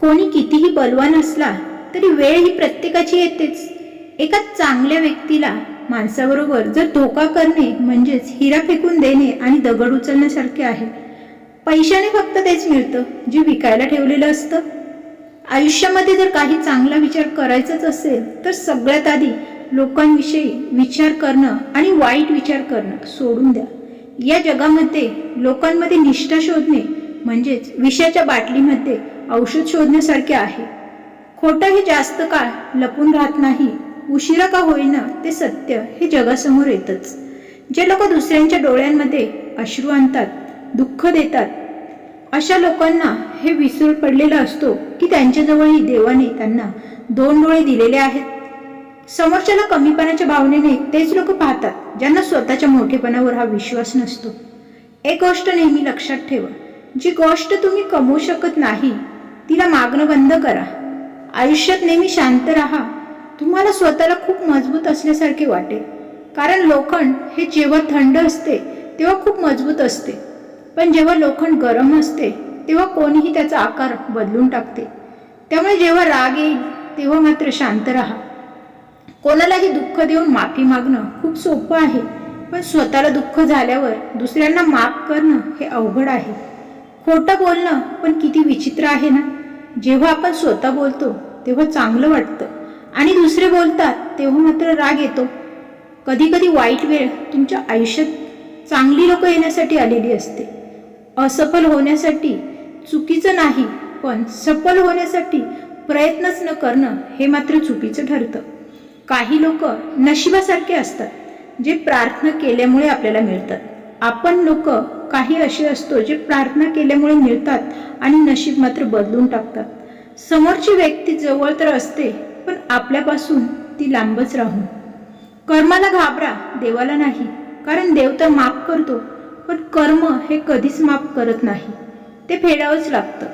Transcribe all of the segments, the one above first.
कोणी कितीही बलवान असला तरी वेळ ही प्रत्येकाची येतेच. एका चांगल्या व्यक्तीला माणसाबरोबर जर धोका करणे म्हणजेच हिरा फेकून देणे आणि दगड उचलण्यासारखे आहे. पैशाने फक्त तेच मिळतं जे विकायला ठेवलेलं असतं. आयुष्यामध्ये जर काही चांगला विचार करायचाच असेल तर सगळ्यात आधी लोकांविषयी विचार करणं आणि वाईट विचार करणं सोडून द्या. या जगामध्ये लोकांमध्ये निष्ठा शोधणे म्हणजेच विषाच्या बाटलीमध्ये औषध शोधण्यासारखे आहे. खोटंही जास्त काळ लपून राहत नाही. उशिरा का होईना ते सत्य हे जगासमोर येतच. जे लोक दुसऱ्यांच्या डोळ्यांमध्ये अश्रू आणतात दुःख देतात अशा लोकांना हे विसर पडलेला असतो की त्यांच्याजवळही देवाने त्यांना दोन डोळे दिलेले आहेत. समोरच्याला कमीपणाच्या भावनेने तेच लोक पाहतात ज्यांना स्वतःच्या मोठेपणावर हा विश्वास नसतो. एक गोष्ट नेहमी लक्षात ठेवा जी गोष्ट तुम्ही कमवू शकत नाही तिला मागणं बंद करा. आयुष्यात नेहमी शांत राहा. तुम्हाला स्वतःला खूप मजबूत असल्यासारखे वाटेल कारण लोखंड हे जेव्हा थंड असते तेव्हा खूप मजबूत असते. पण जेव्हा लोखंड गरम असते तेव्हा कोणीही त्याचा आकार बदलून टाकते. त्यामुळे जेव्हा राग येईल तेव्हा मात्र शांत राहा. कोणालाही दुःख देऊन माफी मागणं खूप सोपं आहे. पण स्वतःला दुःख झाल्यावर दुसऱ्यांना माफ करणं हे अवघड आहे. खोटं बोलणं पण किती विचित्र आहे ना? जेव्हा आपण स्वतः बोलतो तेव्हा चांगलं वाटतं. आणि दुसरे बोलतात तेव्हा मात्र राग येतो. कधी कधी वाईट वेळ तुमच्या आयुष्यात चांगली लोक येण्यासाठी आलेली असते. असफल होण्यासाठी चुकीचं नाही पण सफल होण्यासाठी प्रयत्नच न करणं हे मात्र चुकीचं ठरतं. काही लोक नशिबासारखे असतात जे प्रार्थना केल्यामुळे आपल्याला मिळतात. आपण लोक काही असे असतो जे प्रार्थना केल्यामुळे मिळतात आणि नशीब मात्र बदलून टाकतात. समोरची व्यक्ती जवळ तर असते पण आपल्यापासून ती लांबच राहून. कर्माला घाबरा देवाला नाही कारण देव तर माफ करतो पण कर्म हे कधीच माफ करत नाही. ते फेडावंच लागतं.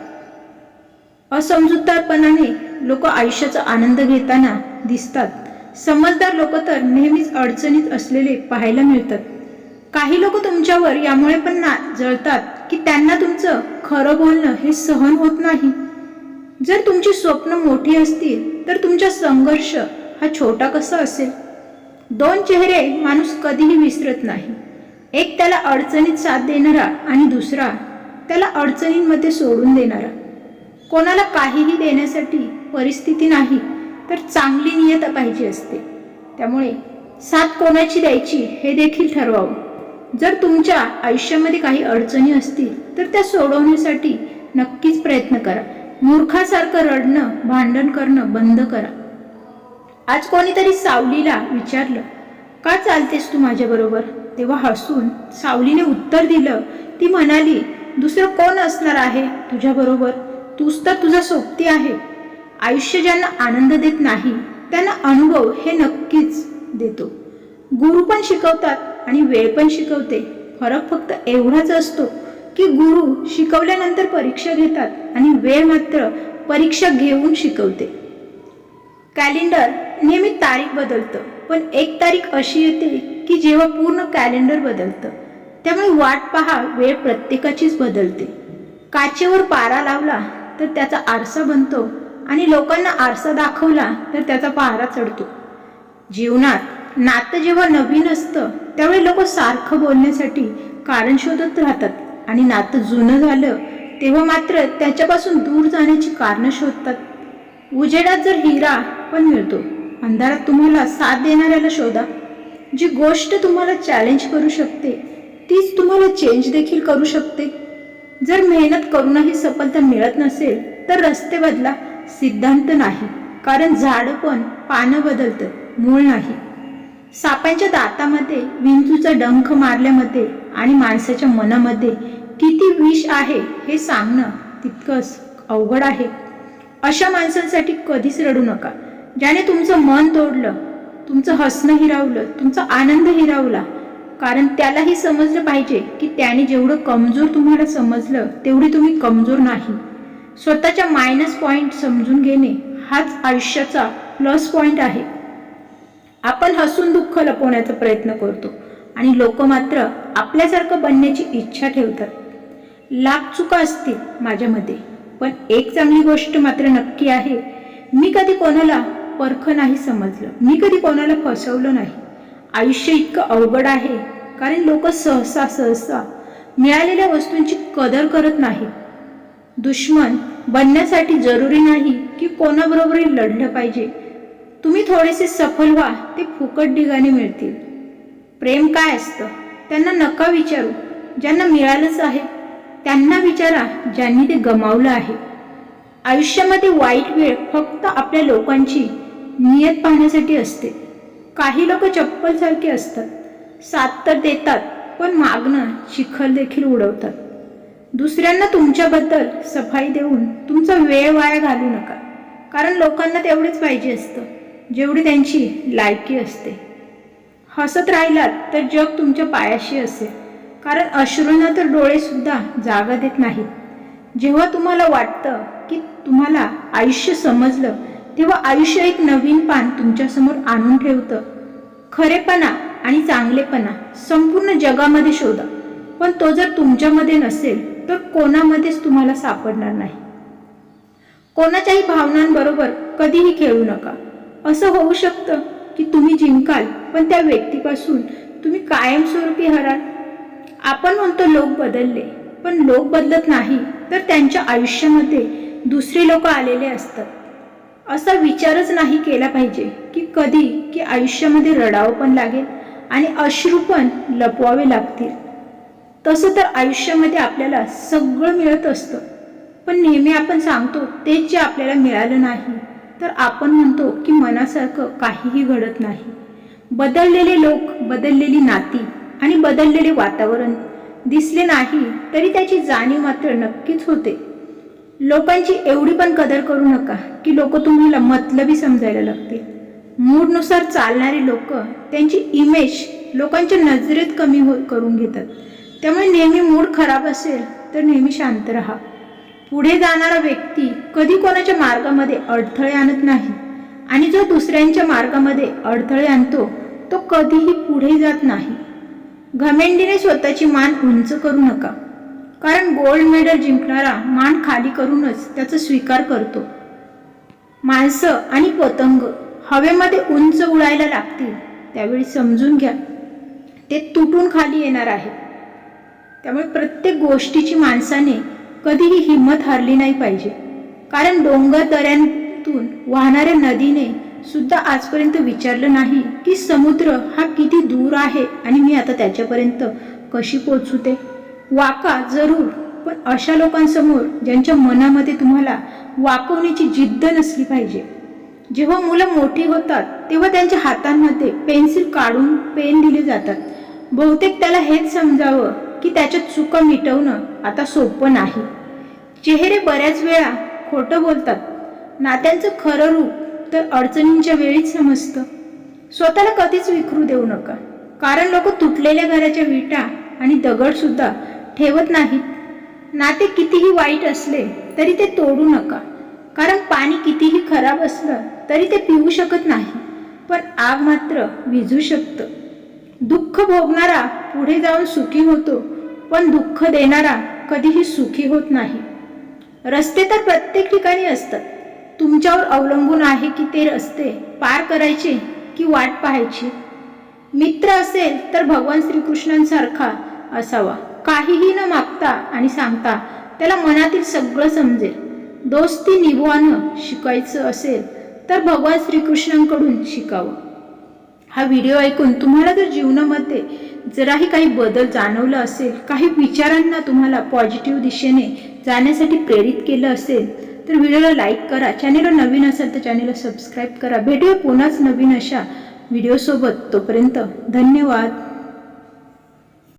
असमजूतदारपणाने लोक आयुष्याचा आनंद घेताना दिसतात. समजदार लोक तर नेहमीच अडचणीत असलेले पाहायला मिळतात. काही लोक तुमच्यावर यामुळे पण ना जळतात की त्यांना तुमचं खरं बोलणं हे सहन होत नाही. जर तुमची स्वप्न मोठी असतील तर तुमचा संघर्ष हा छोटा कसा असेल? दोन चेहरे माणूस कधीही विसरत नाही. एक त्याला अडचणीत साथ देणारा आणि दुसरा त्याला अडचणींमध्ये सोडून देणारा. कोणाला काहीही देण्यासाठी परिस्थिती नाही तर चांगली नियत पाहिजे असते. त्यामुळे साथ कोणाची द्यायची हे देखील ठरवावं. जर तुमच्या आयुष्यामध्ये काही अडचणी असतील तर त्या सोडवण्यासाठी नक्कीच प्रयत्न करा. मूर्खासारखं रडणं भांडण करणं बंद करा. आज कोणीतरी सावलीला विचारलं का चालतेस तू माझ्याबरोबर तेव्हा हसून सावलीने उत्तर दिलं. ती म्हणाली दुसरं कोण असणार आहे तुझ्याबरोबर तूच तर तुझा सोबती आहे. आयुष्य ज्यांना आनंद देत नाही त्यांना अनुभव हे नक्कीच देतो. गुरु पण शिकवतात आणि वेळ पण शिकवते. फरक फक्त एवढाच असतो की गुरु शिकवल्यानंतर परीक्षा घेतात आणि वेळ मात्र परीक्षा घेऊन शिकवते. कॅलेंडर नेहमी तारीख बदलतं पण एक तारीख अशी येते की जेव्हा पूर्ण कॅलेंडर बदलतं. त्यामुळे वाट पहा वेळ प्रत्येकाचीच बदलते. काचेवर पारा लावला तर त्याचा आरसा बनतो आणि लोकांना आरसा दाखवला तर त्याचा पारा चढतो. जीवनात नातं जेव्हा नवीन असतं त्यावेळी लोक सारखं बोलण्यासाठी कारण शोधत राहतात. आणि नातं जुनं झालं तेव्हा मात्र त्याच्यापासून दूर जाण्याची कारणं शोधतात. उजेडात जर हिरा पण मिळतो अंधारात तुम्हाला साथ देणाऱ्याला शोधा. जी गोष्ट तुम्हाला चॅलेंज करू शकते तीच तुम्हाला चेंज देखील करू शकते. जर मेहनत करूनही सफलता मिळत नसेल तर रस्ते बदला सिद्धांत नाही. कारण झाडं पण पानं बदलतं मूळ नाही. सापांच्या दातामध्ये विंचूचा डंख मारल्यामध्ये आणि माणसाच्या मनामध्ये किती विष आहे हे सांगणं तितकंच अवघड आहे. अशा माणसांसाठी कधीच रडू नका. ज्याने तुमचं मन तोडलं तुमचं हसणं हिरावलं तुमचा आनंद हिरावला कारण त्यालाही समजलं पाहिजे की त्याने जेवढं कमजोर तुम्हाला समजलं तेवढी तुम्ही कमजोर नाही. स्वतःच्या मायनस पॉईंट समजून घेणे हाच आयुष्याचा प्लस पॉईंट आहे. आपण हसून दुःख लपवण्याचा प्रयत्न करतो. आणि लोक मात्र आपल्यासारखं बनण्याची इच्छा ठेवतात. लाख चुका असतील माझ्यामध्ये पण एक चांगली गोष्ट मात्र नक्की आहे. मी कधी कोणाला परख नाही समजलं. मी कधी कोणाला फसवलं नाही. आयुष्य इतकं अवघड आहे कारण लोक सहसा सहसा मिळालेल्या वस्तूंची कदर करत नाहीत. दुश्मन बनण्यासाठी जरुरी नाही की कोणाबरोबरही लढलं पाहिजे. तुम्ही थोडेसे सफल व्हा ते फुकट ढिगाने मिळतील. प्रेम काय असतं? त्यांना नका विचारू. ज्यांना मिळालंच आहे त्यांना विचारा ज्यांनी ते गमावलं आहे. आयुष्यामध्ये वाईट वेळ फक्त आपल्या लोकांची नियत पाहण्यासाठी असते. काही लोक चप्पलसारखे असतात. साथ तर देतात पण मागणं चिखल देखील उडवतात. दुसऱ्यांना तुमच्याबद्दल सफाई देऊन तुमचा वेळ वाया घालू नका. कारण लोकांना तेवढेच पाहिजे असतं. जेवढी त्यांची लायकी असते. हसत राहिलात तर जग तुमच्या पायाशी असेल. कारण अश्रूंना तर डोळेसुद्धा जागा देत नाहीत. जेव्हा तुम्हाला वाटतं की तुम्हाला आयुष्य समजलं तेव्हा आयुष्य एक नवीन पान तुमच्यासमोर आणून ठेवतं. खरेपणा आणि चांगलेपणा संपूर्ण जगामध्ये शोधा. पण तो जर तुमच्यामध्ये नसेल तर कोणामध्येच तुम्हाला सापडणार नाही. कोणाच्याही भावनांबरोबर कधीही खेळू नका. असं होऊ शकतं की तुम्ही जिंकाल पण त्या व्यक्तीपासून तुम्ही कायमस्वरूपी हराल. आपण म्हणतो लोक बदलले पण लोक बदलत नाही तर त्यांच्या आयुष्यामध्ये दुसरे लोक आलेले असतात. असा विचारच नाही केला पाहिजे की कधी की आयुष्यामध्ये रडावं पण लागेल आणि अश्रू पण लपवावे लागतील. तसं तर आयुष्यामध्ये आपल्याला सगळं मिळत असतं पण नेहमी आपण सांगतो तेच जे आपल्याला मिळालं नाही. तर आपण म्हणतो की मनासारखं काहीही घडत नाही. बदललेले लोक बदललेली नाती आणि बदललेले वातावरण दिसले नाही तरी त्याची जाणीव मात्र नक्कीच होते. लोकांची एवढी पण कदर करू नका की लोक तुम्हाला मतलबी समजायला लागतील. मूडनुसार चालणारे लोक त्यांची इमेज लोकांच्या नजरेत कमी हो करून घेतात. त्यामुळे नेहमी मूड खराब असेल तर नेहमी शांत राहा. पुढे जाणारा व्यक्ती कधी कोणाच्या मार्गामध्ये अडथळे आणत नाही आणि जो दुसऱ्यांच्या मार्गामध्ये अडथळे आणतो तो कधीही पुढे जात नाही. घमेंडीने स्वतःची मान उंच करू नका. कारण गोल्ड मेडल जिंकणारा मान खाली करूनच त्याचा स्वीकार करतो. माणसं आणि पतंग हवेमध्ये उंच उडायला लागतील त्यावेळी समजून घ्या. ते तुटून खाली येणार आहे. त्यामुळे प्रत्येक गोष्टीची माणसाने कधीही हिंमत हारली नाही पाहिजे. कारण डोंगर दऱ्यांतून वाहणाऱ्या नदीने सुद्धा आजपर्यंत विचारलं नाही की समुद्र हा किती दूर आहे आणि मी आता त्याच्यापर्यंत कशी पोचू ते वाका जरूर पण अशा लोकांसमोर ज्यांच्या मनामध्ये तुम्हाला वाकवण्याची जिद्द नसली पाहिजे. जेव्हा मुलं मोठी होतात तेव्हा त्यांच्या हातांमध्ये पेन्सिल काढून पेन दिले जातात. बहुतेक त्याला हेच समजावं की त्याच्या चुका मिटवणं आता सोपं नाही. चेहरे बऱ्याच वेळा खोटं बोलतात. नात्यांचं खरं रूप तर अडचणींच्या वेळीच समजतं. स्वतःला कधीच विखरू देऊ नका. कारण लोक तुटलेल्या घराच्या विटा आणि दगडसुद्धा ठेवत नाहीत. नाते कितीही वाईट असले तरी ते तोडू नका. कारण पाणी कितीही खराब असलं तरी ते पिऊ शकत नाही. पण आग मात्र विझू शकतं. दुःख भोगणारा पुढे जाऊन सुखी होतो पण दुःख देणारा कधीही सुखी होत नाही. रस्ते तर प्रत्येक ठिकाणी असतात. तुमच्यावर अवलंबून आहे की ते रस्ते पार करायचे की वाट पाहायची? मित्र असेल तर भगवान श्रीकृष्णांसारखा असावा. काहीही न मागता आणि सांगता त्याला मनातील सगळं समजेल. दोस्ती निभवानं शिकायचं असेल तर भगवान श्रीकृष्णांकडून शिकावं. हा व्हिडिओ ऐकून तुम्हाला जर जीवनामध्ये जराही काही बदल जाणवला असेल काही विचारांना तुम्हाला पॉझिटिव्ह दिशेने जाण्यासाठी प्रेरित केलं असेल तर व्हिडिओला लाईक करा. चॅनेलवर नवीन असेल तर चॅनेलला सबस्क्राईब करा. भेटूया पुन्हाच नवीन अशा व्हिडिओसोबत. तोपर्यंत धन्यवाद.